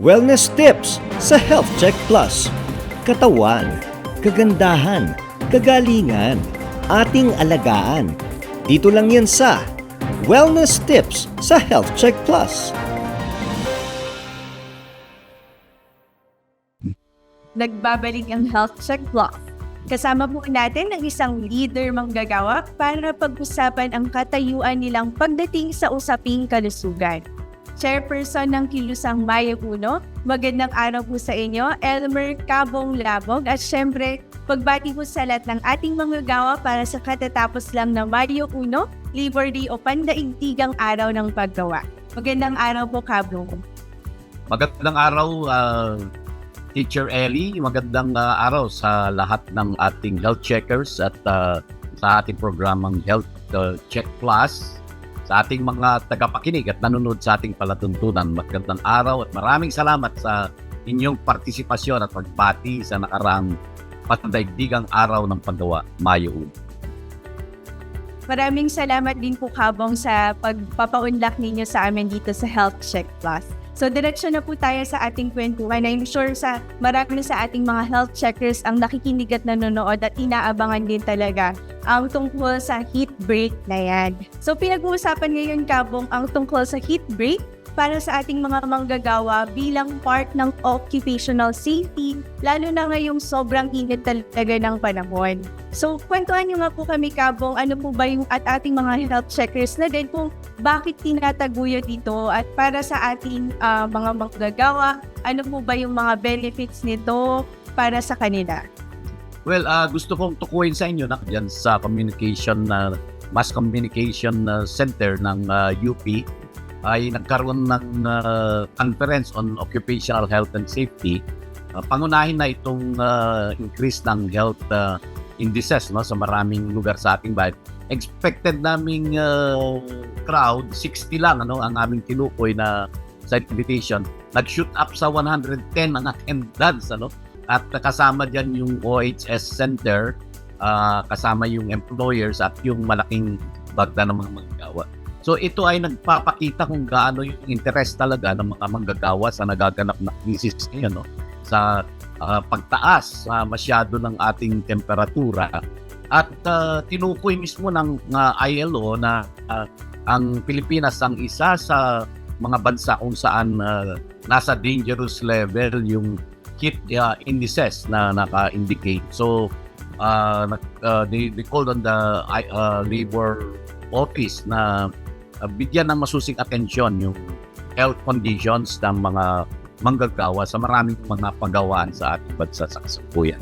Wellness tips sa Health Check Plus. Katawan, kagandahan, kagalingan, ating alagaan. Dito lang yan sa Wellness tips sa Health Check Plus. nagbabalik ang Health Check Plus. Kasama po natin ang isang leader manggagawa para pag-usapan ang katayuan nilang pagdating sa usaping kalusugan. Chairperson ng Kilusang Maya Uno, magandang araw po sa inyo, Elmer Cabong Labog at syempre pagbati po sa lahat ng ating manggagawa para sa katatapos lang ng Mayo Uno, Labor Day o pandaigdigang araw ng paggawa. Magandang araw po, Cabong. Magandang araw, uh, Teacher Ellie. Magandang uh, araw sa lahat ng ating health checkers at uh, sa ating programang Health uh, Check Plus. Sa ating mga tagapakinig at nanonood sa ating palatuntunan. Magandang araw at maraming salamat sa inyong partisipasyon at pagbati sa nakaraang pandaigdigang araw ng paggawa, Mayo 1. Maraming salamat din po Kabong sa pagpapaunlak ninyo sa amin dito sa Health Check Plus. So diretsyo na po tayo sa ating kwentuhan. I'm sure sa marami sa ating mga health checkers ang nakikinig at nanonood at inaabangan din talaga ang tungkol sa heat break na yan. So pinag-uusapan ngayon Kabong ang tungkol sa heat break para sa ating mga manggagawa bilang part ng occupational safety, lalo na ngayong sobrang init talaga ng panahon. So, kwentuhan nyo nga po kami, Kabong, ano po ba yung at ating mga health checkers na din kung bakit tinataguyod dito at para sa ating ah, mga manggagawa, ano po ba yung mga benefits nito para sa kanila? Well, uh, gusto kong tukuyin sa inyo na dyan sa communication na mass communication uh, center ng uh, UP ay nagkaroon ng uh, conference on occupational health and safety. Uh, pangunahin na itong uh, increase ng health uh, indices no sa maraming lugar sa ating bayan. Expected naming uh, crowd 60 lang ano ang aming tinukoy na sa invitation. Nag-shoot up sa 110 ang attendance ano at kasama diyan yung OHS center uh, kasama yung employers at yung malaking bagda ng mga manggagawa. So ito ay nagpapakita kung gaano yung interest talaga ng mga manggagawa sa nagaganap na crisis ngayon no? sa uh, pagtaas uh, masyado ng ating temperatura at uh, tinukoy mismo ng uh, ILO na uh, ang Pilipinas ang isa sa mga bansa kung saan uh, nasa dangerous level yung heat uh, indices na naka-indicate. So uh, uh, they, they called on the uh, labor office na uh, bigyan ng masusing atensyon yung health conditions ng mga manggagawa sa maraming mga pagawaan sa ating bansa sa kasalukuyan.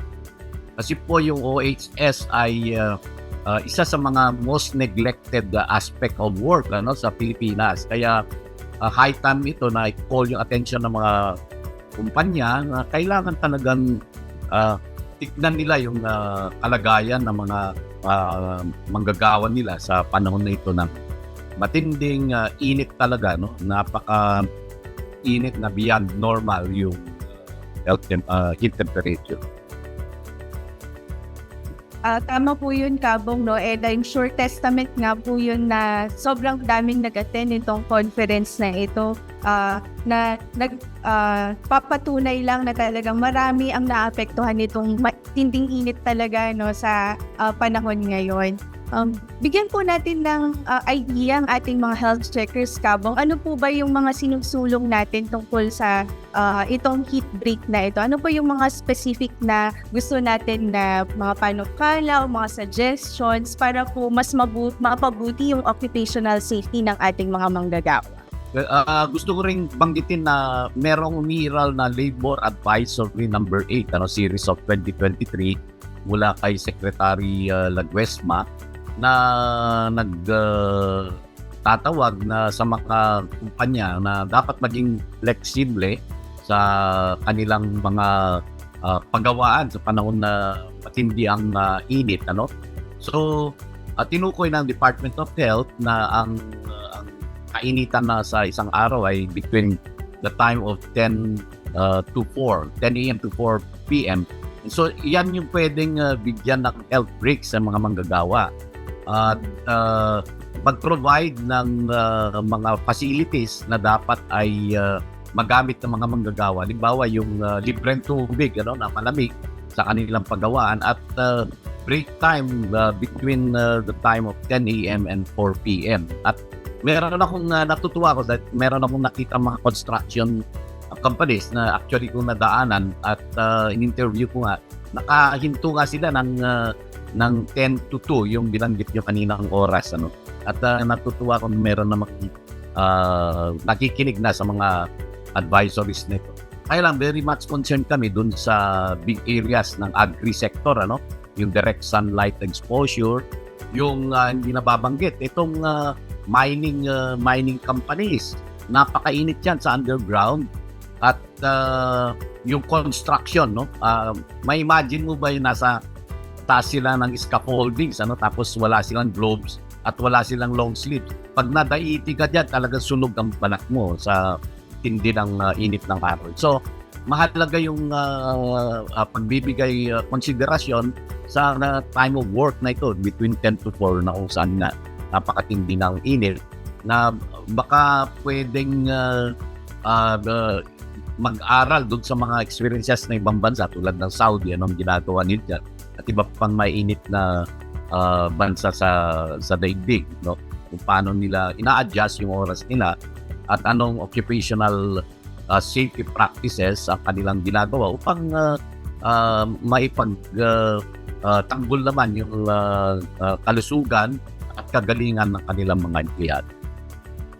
Kasi po yung OHS ay uh, uh, isa sa mga most neglected aspect of work ano sa Pilipinas. Kaya uh, high time ito na i-call yung attention ng mga kumpanya na kailangan talagang uh, tignan nila yung uh, kalagayan ng mga uh, manggagawa nila sa panahon na ito ng matinding uh, init talaga no napaka init na beyond normal yung health tem- uh, heat temperature Ah, tama po yun, Kabong, no? And I'm sure testament nga po yun na sobrang daming nag-attend itong conference na ito. Ah, na nag ah, papatunay lang na talagang marami ang naapektuhan nitong matinding init talaga no sa ah, panahon ngayon. Um, bigyan po natin ng uh, idea ang ating mga health checkers, Kabong. Ano po ba yung mga sinusulong natin tungkol sa uh, itong heat break na ito? Ano po yung mga specific na gusto natin na mga panukala o mga suggestions para po mas mabu- mapabuti yung occupational safety ng ating mga manggagawa? Uh, gusto ko ring banggitin na merong umiral na Labor Advisory number 8, ano, series of 2023 mula kay Secretary uh, Laguesma na nag uh, na sa mga kumpanya na dapat maging flexible sa kanilang mga uh, paggawaan sa panahon na matindi ang uh, init ano so uh, tinukoy ng Department of Health na ang uh, ang kainitan na sa isang araw ay between the time of 10 uh, to 4 10 a.m. to 4 p.m. So, yan yung pwedeng uh, bigyan ng health break sa mga manggagawa at uh, mag-provide ng uh, mga facilities na dapat ay uh, magamit ng mga manggagawa. Halimbawa, yung uh, libreng tubig ano, na malamig sa kanilang paggawaan at uh, break time uh, between uh, the time of 10 a.m. and 4 p.m. At meron akong uh, natutuwa ko dahil meron akong nakita mga construction companies na actually kung nadaanan at uh, in-interview ko nga, nakahinto nga sila ng uh, ng 10 to 2 yung binanggit nyo kaninang oras ano. At uh, natutuwa ko na meron namang uh, nakikinig na sa mga advisories nito. Kaya lang very much concerned kami dun sa big areas ng agri sector ano. Yung direct sunlight exposure yung uh, hindi nababanggit itong uh, mining uh, mining companies. Napakainit yan sa underground at uh, yung construction no? Uh, may imagine mo ba yung nasa taas sila ng scaffoldings ano tapos wala silang gloves at wala silang long sleeves pag nadaiti ka dyan talagang sunog ang balat mo sa tindi ng uh, init ng araw so mahalaga yung uh, uh, pagbibigay uh, konsiderasyon sa uh, time of work na ito between 10 to 4 na kung saan na napakatindi ng init na baka pwedeng uh, uh, mag-aral doon sa mga experiences ng ibang bansa tulad ng Saudi anong ginagawa nila iba pang mainit na uh, bansa sa sa daigdig no kung paano nila ina-adjust yung oras nila at anong occupational uh, safety practices ang kanilang ginagawa upang uh, uh, maipag uh, uh, tanggol naman yung uh, uh, kalusugan at kagalingan ng kanilang mga empleyado.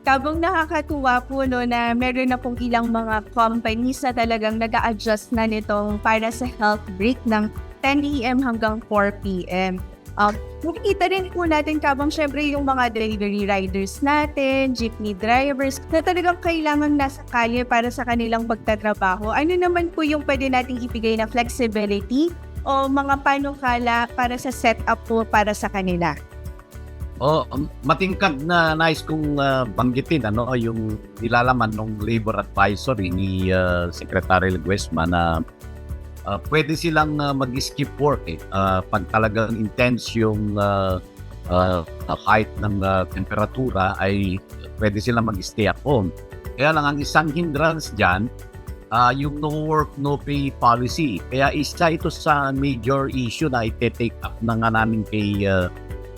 Kabong nakakatuwa po no na meron na pong ilang mga companies na talagang nag adjust na nitong para sa health break ng 10 a.m. hanggang 4 p.m. Um, makikita rin po natin kabang syempre yung mga delivery riders natin, jeepney drivers, na talagang kailangan nasa kalye para sa kanilang pagtatrabaho. Ano naman po yung pwede nating ibigay na flexibility o mga panukala para sa setup po para sa kanila? O um, matingkad na nais kong uh, banggitin ano yung nilalaman ng labor advisory ni uh, Secretary Leguesma na pwede silang uh, mag-skip work eh. Uh, pag talagang intense yung uh, uh, height ng uh, temperatura ay pwede silang mag-stay at home. Kaya lang ang isang hindrance dyan, uh, yung no work, no pay policy. Kaya isa ito sa major issue na ite-take up na nga namin kay uh,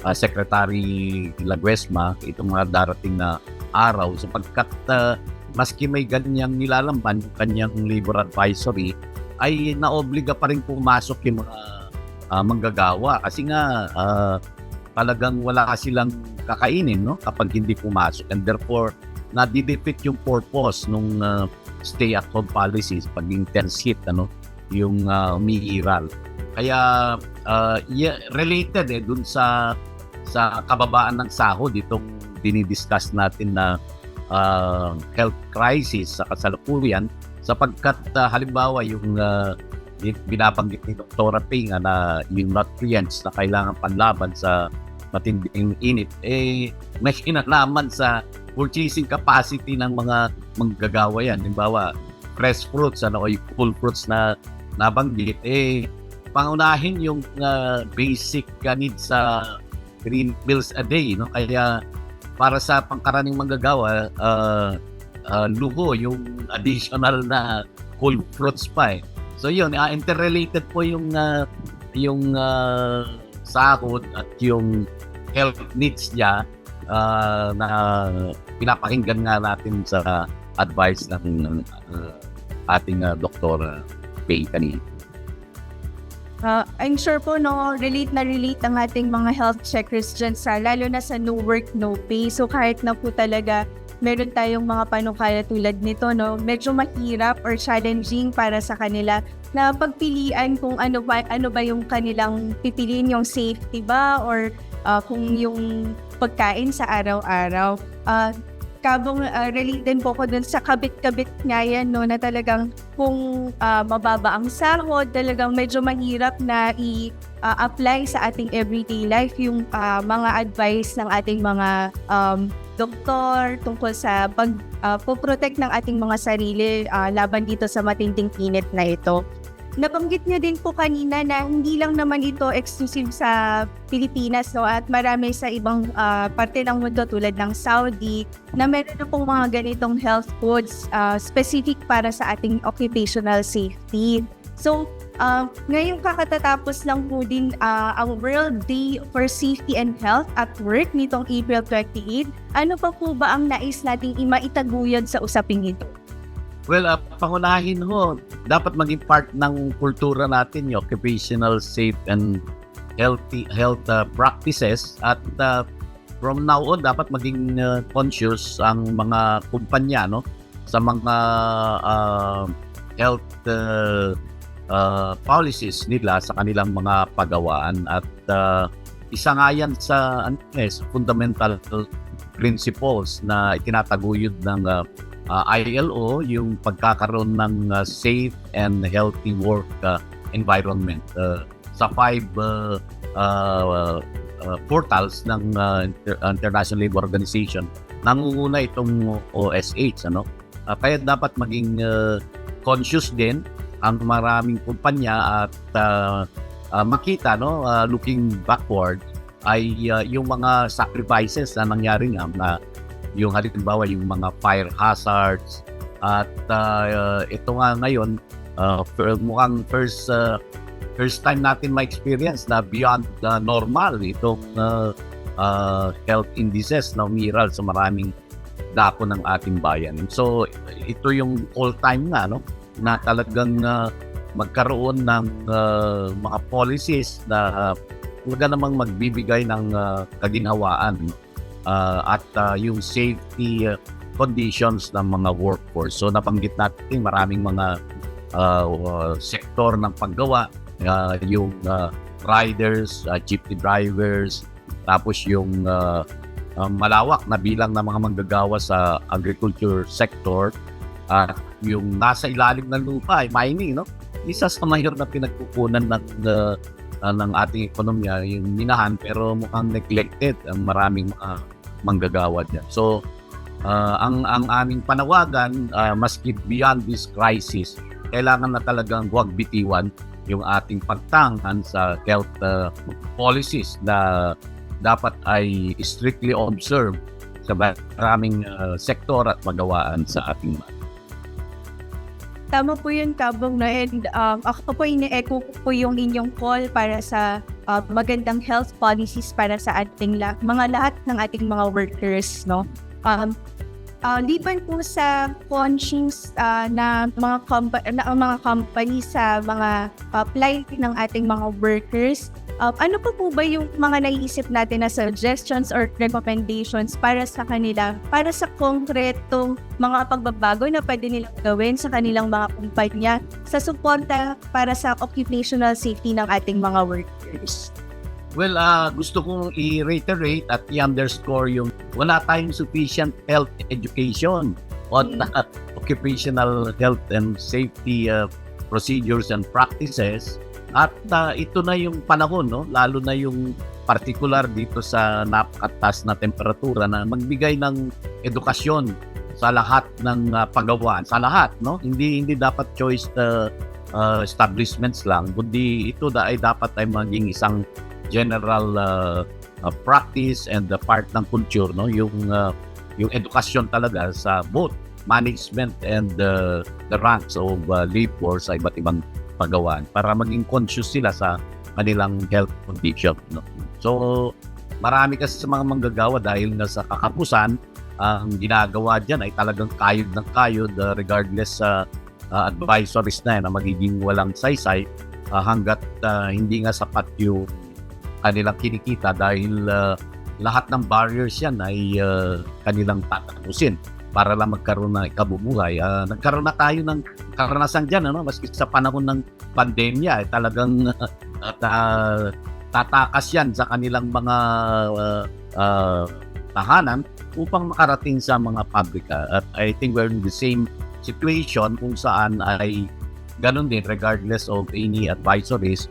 uh, Secretary Laguesma itong mga darating na araw sapagkat uh, maski may ganyang nilalamban yung kanyang labor advisory ay naobliga pa rin pumasok yung mga uh, manggagawa. Kasi nga uh, talagang wala silang kakainin no? Kapag hindi pumasok. And therefore nadidefeat yung purpose nung uh, stay at home policies pag intense heat ano? Yung uh, umiiral. Kaya uh, yeah, related eh dun sa sa kababaan ng sahod itong dinidiscuss natin na uh, health crisis sa kasalukuyan sapagkat uh, halimbawa yung uh, binabanggit ni Dr. Pinga na yung nutrients na kailangan panlaban sa matinding init eh may kinalaman sa purchasing capacity ng mga manggagawa yan halimbawa fresh fruits ano o full fruits na nabanggit eh pangunahin yung uh, basic uh, sa three meals a day no kaya para sa pangkaraning manggagawa uh, uh, luho yung additional na whole fruits pa eh. So yun, uh, interrelated po yung uh, yung uh, sahod at yung health needs niya uh, na pinapakinggan nga natin sa advice ng uh, ating uh, doktor Pay kanina. Uh, I'm sure po no, relate na relate ang ating mga health checkers dyan sa, lalo na sa no work, no pay. So kahit na po talaga meron tayong mga panukala tulad nito, no, medyo mahirap or challenging para sa kanila na pagpilian kung ano ba, ano ba yung kanilang pipiliin, yung safety ba or uh, kung yung pagkain sa araw-araw. Uh, kabong uh, relate din po ko dun sa kabit-kabit nga yan, no, na talagang kung uh, mababa ang sahod, talagang medyo mahirap na i-apply sa ating everyday life yung uh, mga advice ng ating mga um, doktor tungkol sa pag uh, protect ng ating mga sarili uh, laban dito sa matinding init na ito. nabanggit niyo din po kanina na hindi lang naman ito exclusive sa Pilipinas no at marami sa ibang ah, parte ng mundo tulad ng Saudi na meron na pong mga ganitong health codes ah, specific para sa ating occupational safety. So, ah, ngayong kakatatapos lang po din ah, ang World Day for Safety and Health at Work nitong April 28. Ano pa po ba ang nais nating imaitaguyod sa usaping ito? Well, uh, pangunahin ho, dapat maging part ng kultura natin yung occupational safe and healthy health uh, practices at uh, from now on dapat maging uh, conscious ang mga kumpanya no sa mga uh, health uh, uh, policies nila sa kanilang mga pagawaan. At uh, isa nga yan sa ano, eh, fundamental principles na itinataguyod ng uh, uh, ILO yung pagkakaroon ng uh, safe and healthy work uh, environment. Uh, sa five uh, uh, uh, portals ng uh, Inter- International Labor Organization nangunguna itong OSH ano? Uh, kaya dapat maging uh, conscious din ang maraming kumpanya at uh, uh, makita no uh, looking backward ay uh, yung mga sacrifices na nangyari nga na yung halimbawa yung mga fire hazards at uh, ito nga ngayon uh, mukhang first uh, first time natin ma-experience na beyond the normal itong uh, uh, health indices na umiral sa maraming dako ng ating bayan. So ito yung all time nga no na talagang uh, magkaroon ng uh, mga policies na uh, talaga namang magbibigay ng uh, kaginhawaan uh, at uh, yung safety uh, conditions ng mga workforce. So nabanggit natin maraming mga uh, uh, sektor ng paggawa, uh, yung uh, riders, uh, jeepney drivers, tapos yung uh, uh, malawak na bilang ng mga manggagawa sa agriculture sector at yung nasa ilalim ng lupa ay mining, no? Isa sa mayor na pinagkukunan ng uh, uh, ng ating ekonomiya yung minahan pero mukhang neglected ang maraming mga manggagawa dyan. So, uh, ang ang aming panawagan uh, maski beyond this crisis, kailangan na talagang huwag bitiwan yung ating pagtangan sa health uh, policies na dapat ay strictly observed sa maraming uh, sektor at magawaan sa ating bansa. Tama po yun, Kabong, na and um, ako po ini-echo po yung inyong call para sa uh, magandang health policies para sa ating la- mga lahat ng ating mga workers, no? Um, uh, liban po sa conscience uh, na mga compa- na mga company sa mga uh, plight ng ating mga workers, um, ano pa po ba yung mga naiisip natin na suggestions or recommendations para sa kanila, para sa konkretong mga pagbabago na pwede nilang gawin sa kanilang mga kumpanya sa suporta para sa occupational safety ng ating mga workers? Well, uh, gusto kong i-reiterate at i-underscore yung wala tayong sufficient health education on uh, occupational health and safety uh, procedures and practices. At uh, ito na yung panahon, no? lalo na yung particular dito sa napakatas na temperatura na magbigay ng edukasyon sa lahat ng uh, pagawaan, sa lahat, no? Hindi hindi dapat choice uh, uh, establishments lang, kundi ito da ay dapat ay maging isang general uh, uh, practice and the part ng culture no yung uh, yung edukasyon talaga sa both management and uh, the ranks of uh, labor sa iba't ibang pagawaan para maging conscious sila sa kanilang health condition no? So marami kasi sa mga manggagawa dahil na sa kakapusan ang ginagawa diyan ay talagang kayod ng kayod uh, regardless sa uh, advisories na yan na magiging walang saysay uh, hanggat uh, hindi nga sapat yung kanilang kinikita dahil uh, lahat ng barriers yan ay uh, kanilang tatapusin para lang magkaroon ng kabubuhay. Uh, nagkaroon na tayo ng karanasan dyan, ano? maski sa panahon ng pandemya, eh, talagang uh, uh, tatakas yan sa kanilang mga uh, uh, tahanan upang makarating sa mga pabrika. At I think we're in the same situation kung saan ay ganun din regardless of any advisories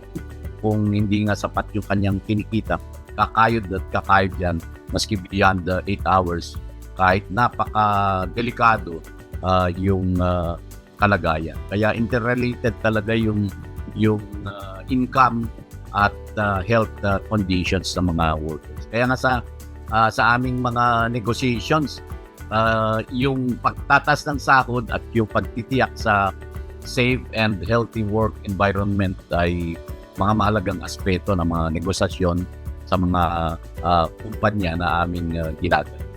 kung hindi nga sapat yung kanyang kinikita, kakayod at kakayod yan maski beyond the 8 hours kahit napaka-delikado uh, yung uh, kalagayan. Kaya interrelated talaga yung yung uh, income at uh, health uh, conditions ng mga workers. Kaya nga sa uh, sa aming mga negotiations, uh, yung pagtatas ng sahod at yung pagtitiyak sa safe and healthy work environment ay mga mahalagang aspeto ng mga negosasyon sa mga uh, kumpanya na aming uh, ginagawa.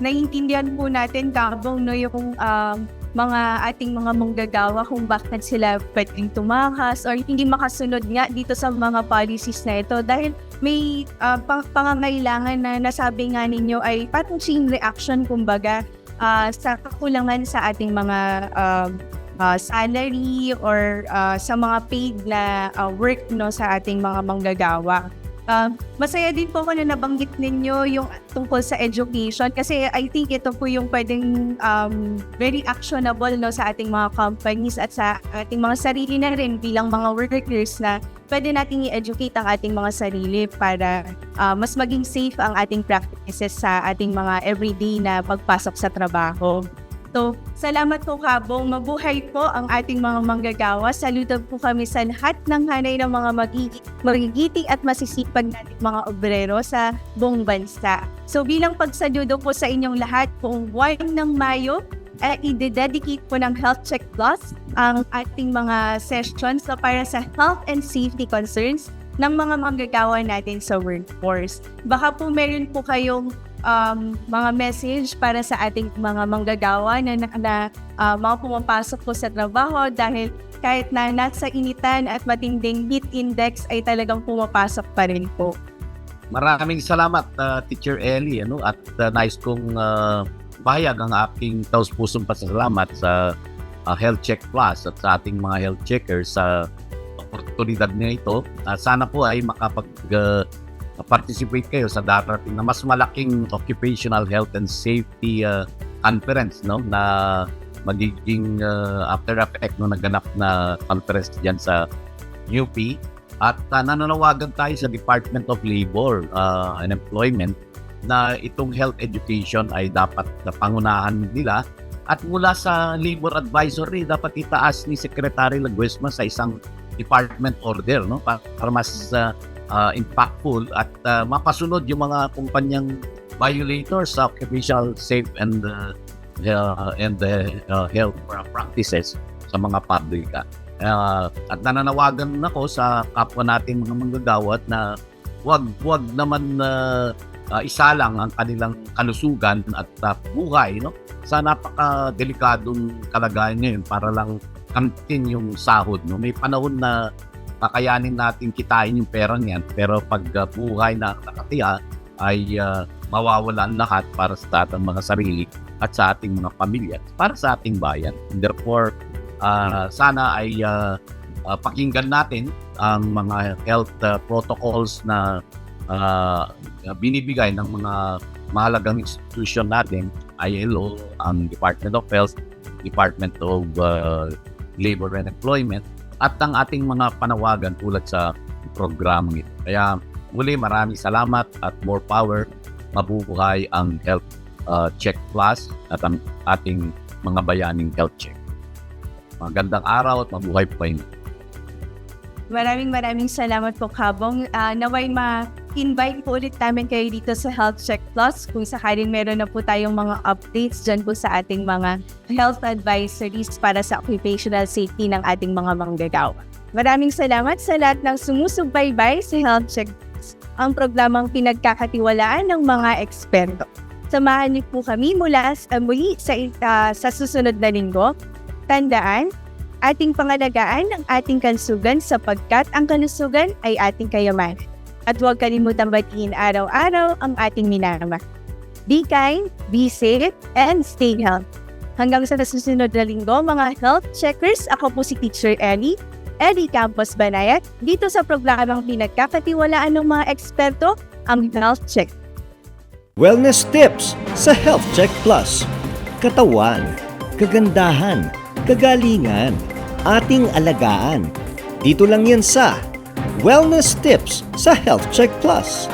Naiintindihan po natin kabong no yung um, mga ating mga manggagawa kung bakit sila pwedeng tumakas or hindi makasunod nga dito sa mga policies na ito dahil may uh, pang- pangangailangan na nasabi nga ninyo ay parang chain reaction kumbaga uh, sa kakulangan sa ating mga um, uh, salary or uh, sa mga paid na uh, work no sa ating mga manggagawa. Um, masaya din po ako na nabanggit ninyo yung tungkol sa education kasi I think ito po yung pwedeng um, very actionable no sa ating mga companies at sa ating mga sarili na rin bilang mga workers na pwede nating i-educate ang ating mga sarili para uh, mas maging safe ang ating practices sa ating mga everyday na pagpasok sa trabaho. So, salamat po Kabong. Mabuhay po ang ating mga manggagawa. Saludo po kami sa lahat ng hanay ng mga magigi- magigiting at masisipag nating mga obrero sa buong bansa. So, bilang pagsaludo po sa inyong lahat, kung buwan ng Mayo, ay i-dedicate po ng Health Check Plus ang ating mga sessions na para sa health and safety concerns ng mga manggagawa natin sa workforce. Baka po meron po kayong um, mga message para sa ating mga manggagawa na, na, na uh, mga pumapasok po sa trabaho dahil kahit na nasa initan at matinding heat index ay talagang pumapasok pa rin po. Maraming salamat uh, Teacher Ellie ano at uh, nice kong uh, bayag ang aking taus-pusong pasasalamat sa uh, Health Check Plus at sa ating mga health checkers sa oportunidad na ito. Uh, sana po ay makapag uh, participate kayo sa darating na mas malaking occupational health and safety uh, conference no? Na magiging uh, after effect no? Naganap na conference diyan sa UP at uh, nananawagan tayo sa Department of Labor uh, and Employment na itong health education ay dapat na pangunahan nila. At mula sa labor advisory dapat itaas ni Secretary Laguesma sa isang department order no? Para, mas uh, uh, impactful at uh, mapasunod yung mga kumpanyang violators sa occupational safe and uh, and uh, uh, health practices sa mga pabrika. Uh, at nananawagan ako sa kapwa natin mga manggagawat na wag wag naman uh, uh, isalang ang kanilang kalusugan at uh, buhay no sa napaka delikadong kalagayan ngayon para lang kamtin yung sahod no may panahon na kakayanin natin kitain yung pera niyan. Pero pag uh, buhay na nakatiya ay uh, mawawalan lahat para sa ating mga sarili at sa ating mga pamilya para sa ating bayan. Therefore uh, sana ay uh, uh, pakinggan natin ang mga health uh, protocols na uh, binibigay ng mga mahalagang institution natin ILO, ang Department of Health, Department of uh, Labor and Employment at ang ating mga panawagan tulad sa programang ito. Kaya muli maraming salamat at more power. Mabubuhay ang Health uh, Check Plus at ang ating mga bayaning health check. Magandang araw at mabuhay po kayo. Maraming maraming salamat po Kabong. Uh, naway ma-invite po ulit namin kayo dito sa Health Check Plus kung sakaling meron na po tayong mga updates dyan po sa ating mga health advisories para sa occupational safety ng ating mga manggagawa. Maraming salamat sa lahat ng sumusubaybay sa Health Check Plus, ang programang pinagkakatiwalaan ng mga eksperto. Samahan niyo po kami mula uh, muli sa, uh, sa susunod na linggo. Tandaan, ating pangalagaan ang ating kalusugan sapagkat ang kalusugan ay ating kayamanan. At huwag kalimutang batiin araw-araw ang ating minamahal. Be kind, be safe, and stay healthy. Hanggang sa susunod na linggo, mga health checkers, ako po si Teacher Ellie, Ellie Campos Banayat, dito sa programang pinagkakatiwalaan ng mga eksperto, ang Health Check. Wellness tips sa Health Check Plus. Katawan, kagandahan, kagalingan, ating alagaan. Dito lang yan sa Wellness Tips sa Health Check Plus.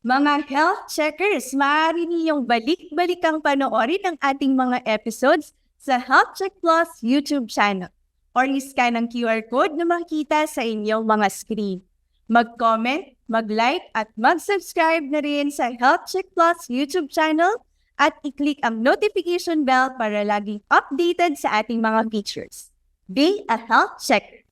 Mga health checkers, maaari niyong balik-balikang panoorin ang ating mga episodes sa Health Check Plus YouTube channel or i-scan ang QR code na makikita sa inyong mga screen. Mag-comment, mag-like at mag-subscribe na rin sa Health Check Plus YouTube channel at i-click ang notification bell para laging updated sa ating mga features. Be a health checker!